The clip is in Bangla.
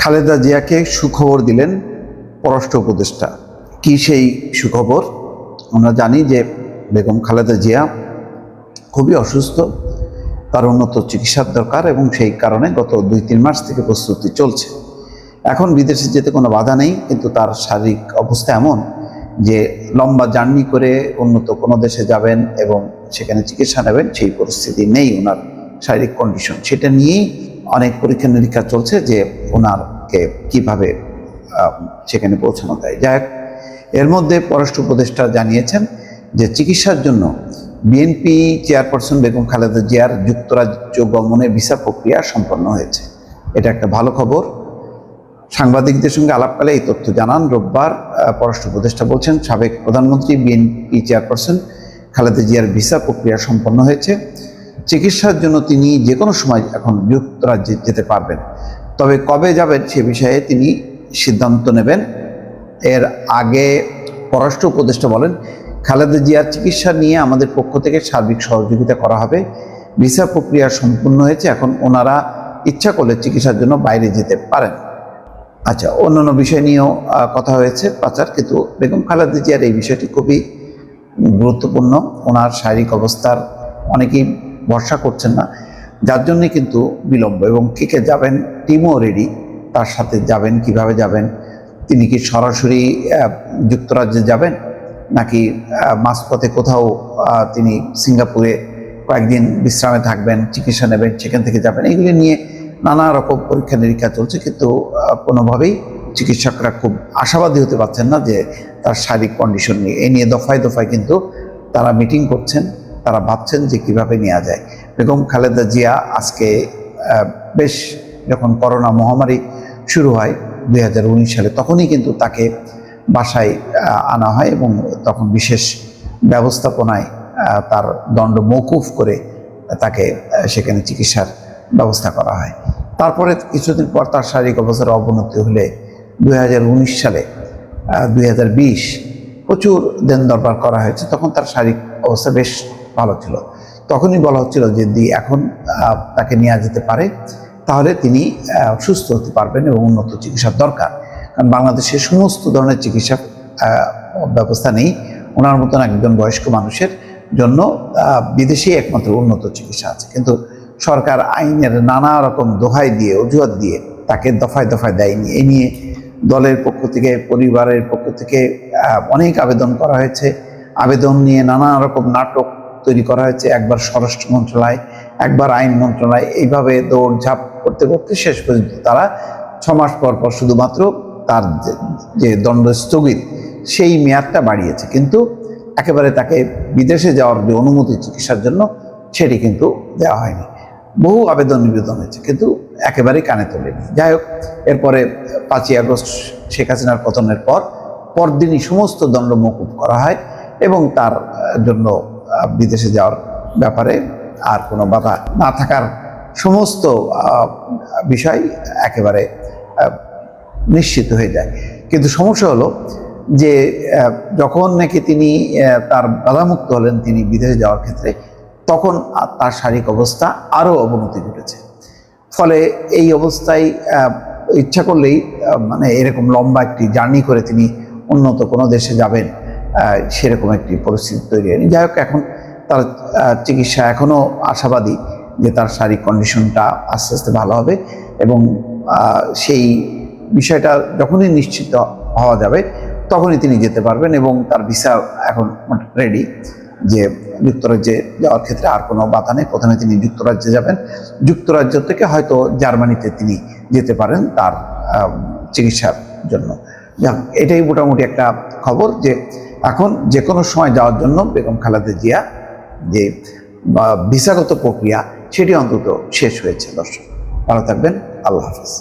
খালেদা জিয়াকে সুখবর দিলেন পররাষ্ট্র উপদেষ্টা। কি সেই সুখবর? আমরা জানি যে বেগম খালেদা জিয়া খুবই অসুস্থ, তার উন্নত চিকিৎসার দরকার এবং সেই কারণে গত দুই তিন মাস থেকে প্রস্তুতি চলছে। এখন বিদেশে যেতে কোনো বাধা নেই, কিন্তু তার শারীরিক অবস্থা এমন যে লম্বা জার্নি করে উন্নত কোনো দেশে যাবেন এবং সেখানে চিকিৎসা নেবেন, সেই পরিস্থিতি নেই ওনার শারীরিক কন্ডিশন। সেটা নিয়েই অনেক পরীক্ষা নিরীক্ষা চলছে যে ওনারকে কীভাবে সেখানে পৌঁছানো যায়। যাই এর মধ্যে পররাষ্ট্র উপদেষ্টা জানিয়েছেন যে চিকিৎসার জন্য বিএনপি চেয়ারপারসন বেগম খালেদা জিয়ার যুক্তরাজ্য গমনে ভিসা প্রক্রিয়া সম্পন্ন হয়েছে। এটা একটা ভালো খবর। সাংবাদিকদের সঙ্গে আলাপকালে এই তথ্য জানান। রোববার পররাষ্ট্র উপদেষ্টা বলছেন, সাবেক প্রধানমন্ত্রী বিএনপি চেয়ারপারসন খালেদা জিয়ার ভিসা প্রক্রিয়া সম্পন্ন হয়েছে। চিকিৎসার জন্য তিনি যে কোনো সময় এখন যুক্তরাজ্যে যেতে পারবেন। তবে কবে যাবেন সে বিষয়ে তিনি সিদ্ধান্ত নেবেন। এর আগে পররাষ্ট্র উপদেষ্টা বলেন, খালেদা জিয়ার চিকিৎসা নিয়ে আমাদের পক্ষ থেকে সার্বিক সহযোগিতা করা হবে। ভিসা প্রক্রিয়া সম্পূর্ণ হয়েছে, এখন ওনারা ইচ্ছা করলে চিকিৎসার জন্য বাইরে যেতে পারেন। আচ্ছা অন্যান্য বিষয় নিয়েও কথা হয়েছে পাচার, কিন্তু বেগম খালেদা জিয়ার এই বিষয়টি খুবই গুরুত্বপূর্ণ। ওনার শারীরিক অবস্থার অনেকেই ভরসা করছেন না। যার জন্যে কিন্তু বিলম্ব এবং কে কে যাবেন, টিমও রেডি তার সাথে যাবেন, কীভাবে যাবেন, তিনি কি সরাসরি যুক্তরাজ্যে যাবেন, নাকি মাঝপথে কোথাও তিনি সিঙ্গাপুরে কয়েকদিন বিশ্রামে থাকবেন, চিকিৎসা নেবেন, সেখান থেকে যাবেন, এগুলি নিয়ে নানা রকম পরীক্ষা নিরীক্ষা চলছে, কিন্তু কোনোভাবেই চিকিৎসকরা খুব আশাবাদী হতে পারছেন না যে তার শারীরিক কন্ডিশন নিয়ে। এ নিয়ে দফায় দফায় কিন্তু তারা মিটিং করছেন। তারা ভাবছেন যে কীভাবে নেওয়া যায়। বেগম খালেদা জিয়া আজকে বেশ যখন করোনা মহামারী শুরু হয় দুই হাজার উনিশ সালে, তখনই কিন্তু তাকে বাসায় আনা হয় এবং তখন বিশেষ ব্যবস্থাপনায় তার দণ্ড মৌকুফ করে তাকে সেখানে চিকিৎসার ব্যবস্থা করা হয়। তারপরে কিছুদিন পর তার শারীরিক অবস্থার অবনতি হলে দুই হাজার উনিশ সালে দুই হাজার বিশ প্রচুর দেন দরবার করা হয়েছে। তখন তার শারীরিক অবস্থা বেশ ভালো ছিল। তখনই বলা হচ্ছিল যে দি এখন তাকে নেওয়া যেতে পারে, তাহলে তিনি সুস্থ হতে পারবেন এবং উন্নত চিকিৎসার দরকার। কারণ বাংলাদেশে সমস্ত ধরনের চিকিৎসা ব্যবস্থা নেই। ওনার মতন একজন বয়স্ক মানুষের জন্য বিদেশেই একমাত্র উন্নত চিকিৎসা আছে। কিন্তু সরকার আইনের নানা রকম দোহাই দিয়ে, অজুহাত দিয়ে তাকে দফায় দফায় দেয়নি। এ নিয়ে দলের পক্ষ থেকে, পরিবারের পক্ষ থেকে অনেক আবেদন করা হয়েছে। আবেদন নিয়ে নানা রকম নাটক তৈরি করা হয়েছে, একবার স্বরাষ্ট্র মন্ত্রণালয়, একবার আইন মন্ত্রণালয়, এইভাবে দৌড়ঝাঁপ করতে করতে শেষ পর্যন্ত তারা ছ মাস পর পর শুধুমাত্র তার যে- দণ্ড স্থগিত, সেই মেয়াদটা বাড়িয়েছে। কিন্তু একেবারে তাকে বিদেশে যাওয়ার যে অনুমতি চিকিৎসার জন্য, সেটি কিন্তু দেওয়া হয়নি। বহু আবেদন নিবেদন হয়েছে, কিন্তু একেবারেই কানে তোলেনি। যাই হোক, এরপরে পাঁচই আগস্ট শেখ হাসিনার পতনের পর, পরদিনই সমস্ত দণ্ড মকুব করা হয় এবং তার জন্য বিদেশে যাওয়ার ব্যাপারে আর কোনো বাধা না থাকার সমস্ত বিষয় একেবারে নিশ্চিত হয়ে যায়। কিন্তু সমস্যা হলো যে যখন নাকি তিনি তার বাধামুক্ত হলেন তিনি বিদেশে যাওয়ার ক্ষেত্রে, তখন তার শারীরিক অবস্থা আরও অবনতি ঘটেছে। ফলে এই অবস্থায় ইচ্ছা করলেই মানে এরকম লম্বা একটি জার্নি করে তিনি উন্নত কোনো দেশে যাবেন। সেরকম একটি পরিস্থিতি তৈরি হয়নি। যাই হোক এখন তার চিকিৎসা এখনও আশাবাদী যে তার শারীরিক কন্ডিশনটা আস্তে আস্তে ভালো হবে এবং সেই বিষয়টা যখনই নিশ্চিত হওয়া যাবে তখনই তিনি যেতে পারবেন এবং তার ভিসা এখন রেডি যে যুক্তরাজ্যে যাওয়ার ক্ষেত্রে আর কোনো বাধা নেই। প্রথমে তিনি যুক্তরাজ্যে যাবেন। যুক্তরাজ্য থেকে হয়তো জার্মানিতে তিনি যেতে পারেন তার চিকিৎসার জন্য। যাক, এটাই মোটামুটি একটা খবর যে এখন যে কোনো সময় যাওয়ার জন্য বেগম খালেদা জিয়া যে ভিসাগত প্রক্রিয়া, সেটি অন্তত শেষ হয়েছে, দর্শক। ভালো থাকবেন, আল্লাহ হাফিজ।